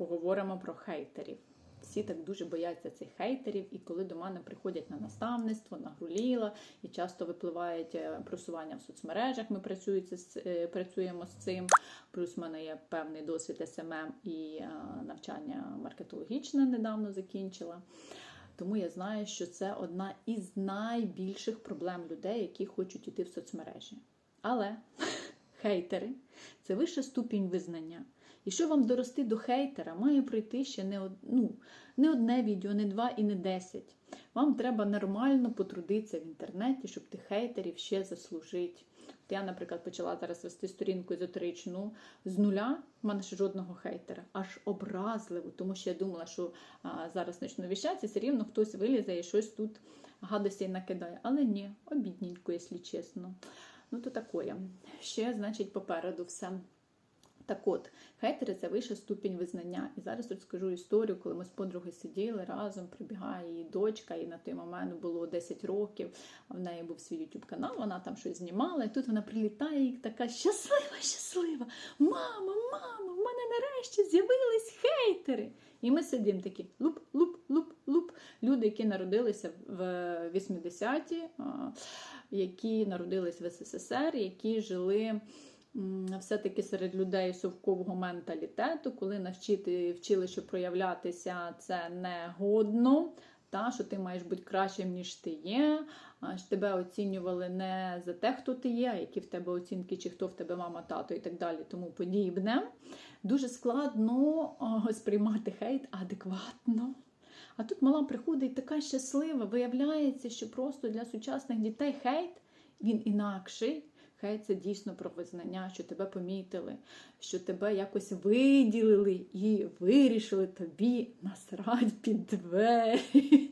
поговоримо про хейтерів. Всі так дуже бояться цих хейтерів, і коли до мене приходять на наставництво, на груліла, і часто випливають е, просування в соцмережах. Ми працюємо з, е, працюємо з цим. Плюс в мене є певний досвід СММ і е, навчання маркетологічне недавно закінчила. Тому я знаю, що це одна із найбільших проблем людей, які хочуть йти в соцмережі. Але хейтери це вища ступінь визнання. І щоб вам дорости до хейтера, має пройти ще не, од... ну, не одне відео, не два і не десять. Вам треба нормально потрудитися в інтернеті, щоб тих хейтерів ще заслужити. От я, наприклад, почала зараз вести сторінку езотеричну з нуля, в мене ще жодного хейтера, аж образливо, тому що я думала, що а, зараз почну віщати, все рівно хтось вилізе і щось тут гадостей накидає. Але ні, обідненько, якщо чесно. Ну, то такое. Ще, значить, попереду все. Так от, хейтери це вища ступінь визнання. І зараз розкажу історію, коли ми з подругою сиділи разом, прибігає її дочка, і на той момент було 10 років. В неї був свій YouTube канал, вона там щось знімала, і тут вона прилітає і така щаслива, щаслива. Мама, мама, в мене нарешті з'явились хейтери. І ми сидимо такі луп, луп, луп, луп. Люди, які народилися в 80-ті, які народились в СССР, які жили все-таки серед людей совкового менталітету, коли навчити вчили, що проявлятися це не годно. Та, що ти маєш бути кращим, ніж ти є, що тебе оцінювали не за те, хто ти є, а які в тебе оцінки, чи хто в тебе мама, тато і так далі, тому подібне. Дуже складно сприймати хейт адекватно. А тут мала приходить така щаслива. Виявляється, що просто для сучасних дітей хейт він інакший. Хейт це дійсно про визнання, що тебе помітили, що тебе якось виділили і вирішили тобі насрать під двері.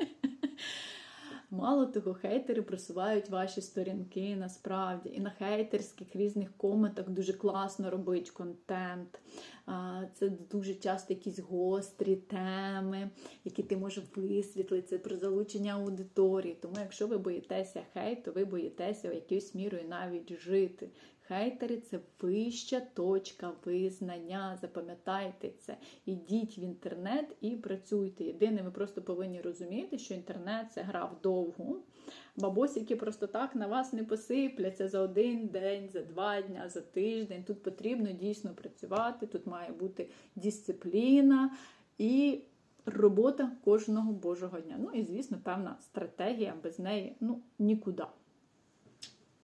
Мало того, хейтери просувають ваші сторінки насправді. І на хейтерських різних коментах дуже класно робить контент. Це дуже часто якісь гострі теми, які ти можеш висвітлити. Це про залучення аудиторії. Тому, якщо ви боїтеся хейту, ви боїтеся якоюсь мірою навіть жити. Хейтери це вища точка визнання. Запам'ятайте це. Ідіть в інтернет і працюйте. Єдине, ви просто повинні розуміти, що інтернет це гра вдовгу. Бабосики просто так на вас не посипляться за один день, за два дні, за тиждень. Тут потрібно дійсно працювати, тут має бути дисципліна і робота кожного божого дня. Ну і, звісно, певна стратегія без неї ну, нікуди.